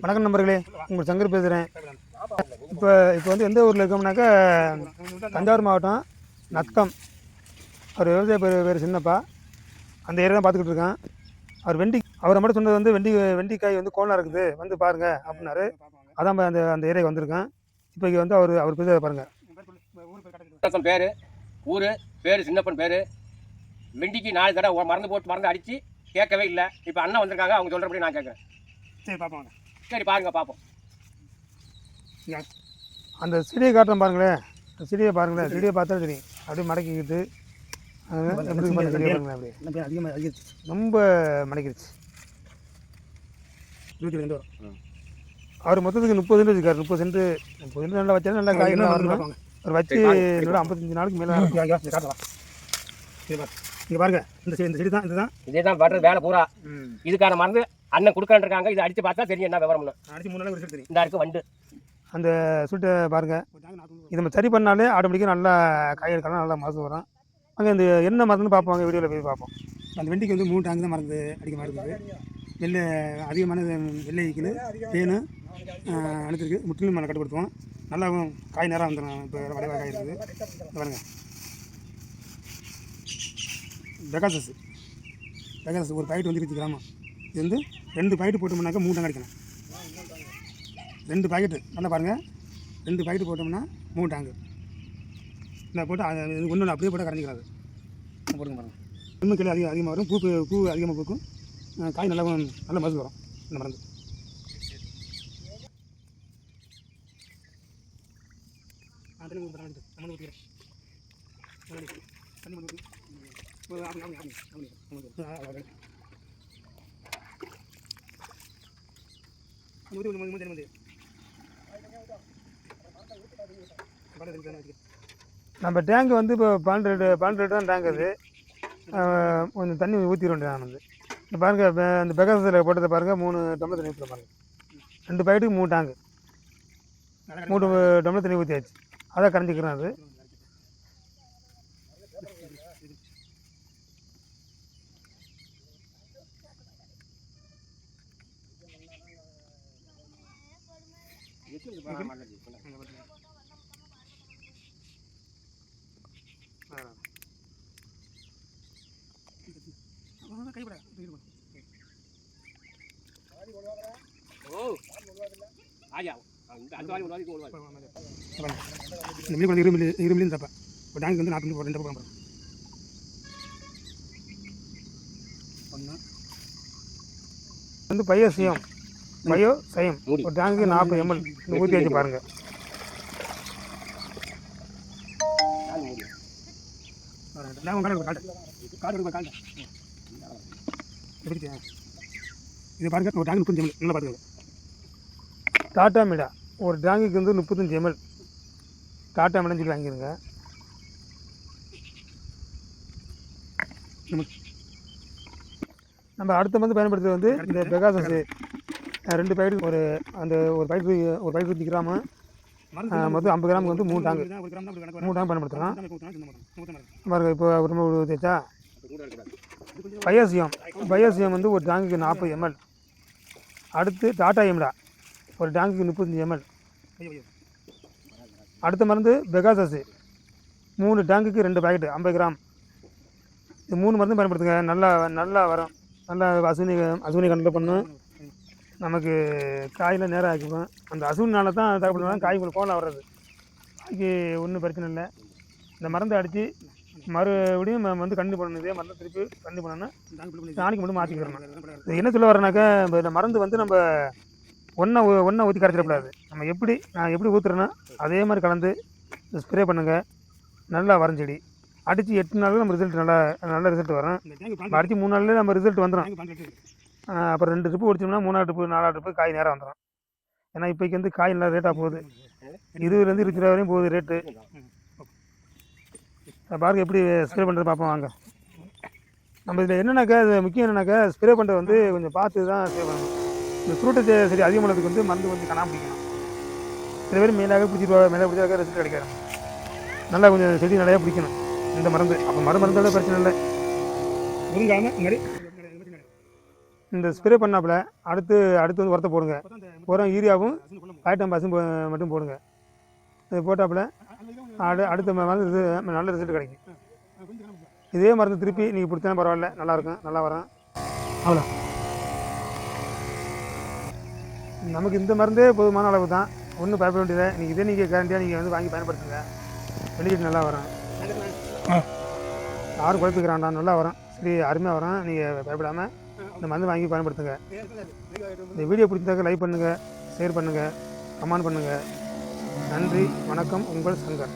வணக்கம் நண்பர்களே உங்கள் சங்கர் பேசுகிறேன் இப்போ இப்போ வந்து எந்த ஊரில் இருக்கோம்னாக்கா தஞ்சாவூர் மாவட்டம் நத்தம். அவர் விவசாய பேர் பேர் சின்னப்பா. அந்த ஏரியா தான் பார்த்துக்கிட்டு இருக்கேன். அவர் வெண்டி அவரை மட்டும் சொன்னது வந்து வெண்டி வெண்டிக்காய் வந்து கோலாக இருக்குது வந்து பாருங்க அப்படின்னாரு. அதான் அந்த அந்த ஏரியாவுக்கு வந்திருக்கேன். இப்போ இங்கே வந்து அவர் அவர் பேச பாருங்கள் பேர் ஊர் பேர் சின்னப்பன் பேர். வெண்டிக்கு நாலு தடவை மறந்து போட்டு மறந்து அடித்து கேட்கவே இல்லை. இப்போ அண்ணன் வந்திருக்காங்க அவங்க சொல்கிறபடி நான் கேட்குறேன். சரி பார்ப்போம். சரி பாருங்க பார்ப்போம் அந்த செடியை காட்டுறேன் பாருங்களேன். அந்த செடியை பாருங்களேன். செடியை பார்த்தா தெரியும். அப்படியே மடக்கிக்கிட்டு அதிகமாக அதிகரிச்சு. ரொம்ப மடக்கிடுச்சு இருபத்தி ரெண்டு வரும். அவர் மொத்தத்துக்கு முப்பது சென்ட் வச்சுக்காரு முப்பது சென்ட் முப்பது சென்ட் நல்லா வச்சா நல்லா காய் அவர் வச்சு இன்னொரு ஐம்பத்தஞ்சு நாளைக்கு மேலே காட்டலாம் இங்கே பாருங்க. இந்த செடி இந்த செடி தான் இதுதான். இதே தான் பண்ணுறது வேலை பூரா. இதுக்கான மருந்து அண்ணன் கொடுக்கலான்னு இருக்காங்க இதை அடித்து பார்த்தா தெரியும் என்ன விவரம்னு அடிச்சு மூணு நாள் தெரியும் இந்த இருக்கு வண்டு. அந்த சுட்டை பாருங்க. இதை நம்ம சரி பண்ணாலே ஆட்டோமேட்டிக்காக நல்லா காய் எடுக்கலாம் நல்லா மகசூல் வரும் அங்கே இந்த என்ன மருந்துன்னு பார்ப்போம். வீடியோவில் போய் பார்ப்போம். அந்த வெண்டிக்கு வந்து மூணு டேங்க் தான் மருந்து அடிக்க மாதிரி இருக்குது வெள்ளை அதிகமான வெள்ளை ஈக்கில் தேனு அனுப்பிருக்கு முற்றிலும் மேலே கட்டுப்படுத்துவோம். நல்லா காய் நேரம் வந்துடும் இப்போ வளைவாக காய் இருக்குது. பாருங்க. பெகாசஸ் பெகாசஸ் ஒரு பாக்கெட் வந்து இருபத்தி கிராமம் இது வந்து ரெண்டு பாக்கெட் போட்டோம்னாக்கா மூணு டேங்க் அடிக்கணும் ரெண்டு பாக்கெட்டு நல்லா பாருங்கள் ரெண்டு பாக்கெட் போட்டோம்னா மூணு டேங்கு நான் போட்டு ஒன்று அப்படியே போட்டால் கரைஞ்சிக்கிறாது போடுங்க பாருங்கள் இன்னும் அதிகம் அதிகமாக வரும் பூ பூ- அதிகமாக பூக்கும் காய் நல்லா நல்ல மருந்து வரும் இந்த மருந்து தண்ணி பாரு, தண்ணி, தண்ணி ஊத்திக்கிறேன். நம்ம டேங்க் வந்து இப்போ பன்னெண்டு லிட்டர் பன்னெண்டு லிட்டர் தான் டேங்க் அது. கொஞ்சம் தண்ணி ஊற்றிடுவோம் நான் வந்து இந்த பாருங்கள் பெ- இந்த பெகாசத்தில் போட்டதை பாருங்கள் மூணு டம்ளர் தண்ணி ஊற்றுற பாருங்கள் ரெண்டு பாக்கெட்டுக்கு மூணு டேங்கு மூணு டம்ளர் தண்ணி ஊற்றியாச்சு அதான் கரைஞ்சிக்கிறேன் அது. கைப்பட ஓ ஆயா இந்த மீன் வந்து இருபது இருபது மில்லி டேங்க் வந்து நாற்பது ரெண்டு பக்கம் ஒன்று வந்து பயோ சியம் பயோ சயம். ஒரு டேங்க்கு நாற்பது எம்எல் ஊற்றி வச்சு பாருங்கள் இது பாருங்க ஒரு டேங்க் முப்பத்தஞ்சு நல்லா பார்த்துக்கோங்க டாட்டா மீடா ஒரு டேங்குக்கு வந்து முப்பத்தஞ்சு எம்எல் டாட்டா மீடான்னு சொல்லி வாங்கிருங்க. நமக்கு நம்ம அடுத்த வந்து பயன்படுத்துறது வந்து இந்த பெகாசஸ் ரெண்டு பாக்கெட் ஒரு அந்த ஒரு பாக்கெட் ஒரு பாக்கெட் ஊற்றி கிராமு. மொத்தம் ஐம்பது கிராமுக்கு வந்து மூணு டேங்கு. மூணு டேங்க் பயன்படுத்தலாம் பாருங்க இப்போ ஒரு ஊற்றிச்சா கூட இருக்கக்கூடாது பயோசியம். பயோசியம் வந்து ஒரு டேங்குக்கு நாற்பது எம்எல். அடுத்து டாட்டா எம்டா. ஒரு டேங்குக்கு முப்பத்தஞ்சு எம்எல். அடுத்த மருந்து பெகாசஸ். மூணு டேங்குக்கு ரெண்டு பாக்கெட்டு ஐம்பது கிராம். இது மூணு மருந்து பயன்படுத்துங்க. நல்லா நல்லா வரும். நல்லா அசுவினி அசுவினி கண்ட்ரோல் பண்ணும் நமக்கு காயில் நேரம் ஆக்கிக்கும் அந்த அசுவினால தான் தகப்பட்டு காய் கோலம் வர்றது. காய்க்கு ஒன்றும் பிரச்சனை இல்லை. இந்த மருந்தை அடித்து மறுபடியும் நம்ம வந்து கண்ணு பண்ணணும். இதே மருந்து திருப்பி டேங்க் பிள்ளை நாளைக்கு மட்டும் மாற்றிக்கிறணும் இது என்ன சொல்ல வரேனாக்கா இந்த மருந்து வந்து நம்ம ஒன்றை ஒன்றை ஊற்றி கரைச்சிடக்கூடாது நம்ம எப்படி நான் எப்படி ஊற்றுறேன்னா அதே மாதிரி கலந்து ஸ்ப்ரே பண்ணுங்கள் நல்லா வரும் செடி. அடித்து எட்டு நாளில் நம்ம ரிசல்ட் நல்லா நல்ல ரிசல்ட் வரும். அடித்து மூணு நாள்லேயே நம்ம ரிசல்ட் வந்துடும் அப்புறம் ரெண்டு ட்ரிப்பு ஒடிச்சோம்னா மூணாவது ட்ரிப்பு நாலாவது ட்ரிப்பு காய் நேரம் வந்துடும் ஏன்னா இப்போக்கி வந்து காய் நல்லா ரேட்டாக போகுது. இருபதுலேருந்து இருபத்தி ரூபா வரையும் போகுது ரேட்டு பாருங்க எப்படி ஸ்ப்ரே பண்ணுறது பார்ப்போம் வாங்க. நம்ம இதில் என்னென்னாக்கா இது முக்கியம் என்னென்னாக்கா ஸ்ப்ரே பண்ணுறது வந்து கொஞ்சம் பார்த்து தான் ஸ்ப்ரே பண்ணணும். இந்த சுருட்டை சரி அதிகமானதுக்கு வந்து மருந்து கொஞ்சம் காணாம பிடிக்கணும். சில பேர் மேலாக பிடிச்சிருவா மேலே பிடிச்சாக்க ரிசல்ட் கிடைக்காது. நல்லா கொஞ்சம் செடி நிறையா பிடிக்கணும். இந்த மருந்து. அப்போ மறு மருந்தால பிரச்சனை இல்லை. முருங்காமல் முன்னாடி இந்த ஸ்ப்ரே பண்ணாப்புல அடுத்து அடுத்து வந்து உரத்தை போடுங்க. உரம் யூரியாவும் பாக்கெட் பசும் மட்டும் போடுங்க. இது போட்டாப்புல அடு அடுத்த மருந்து நல்ல ரிசல்ட் கிடைக்கும். இதே மருந்து திருப்பி நீங்கள் பிடிச்சா பரவாயில்ல. நல்லாயிருக்கும் நல்லா வரும். அவ்வளோ நமக்கு இந்த மருந்தே போதுமான அளவு தான். ஒன்றும் பயப்பட வேண்டியது நீங்கள் இதே நீங்கள் கேரண்டியாக நீங்கள் வந்து வாங்கி பயன்படுத்துங்க. வெளியிட்டு நல்லா வரும். யாரும் குழப்பிக்கிறான்டா நல்லா வரும். சரி அருமையாக வரும். நீங்கள் பயப்படாமல் இந்த மருந்து வாங்கி பயன்படுத்துங்க. இந்த வீடியோ பிடிச்சிருந்தாக்க லைக் பண்ணுங்கள் ஷேர் பண்ணுங்கள் கமெண்ட் பண்ணுங்கள் நன்றி வணக்கம் உங்கள் சங்கர்.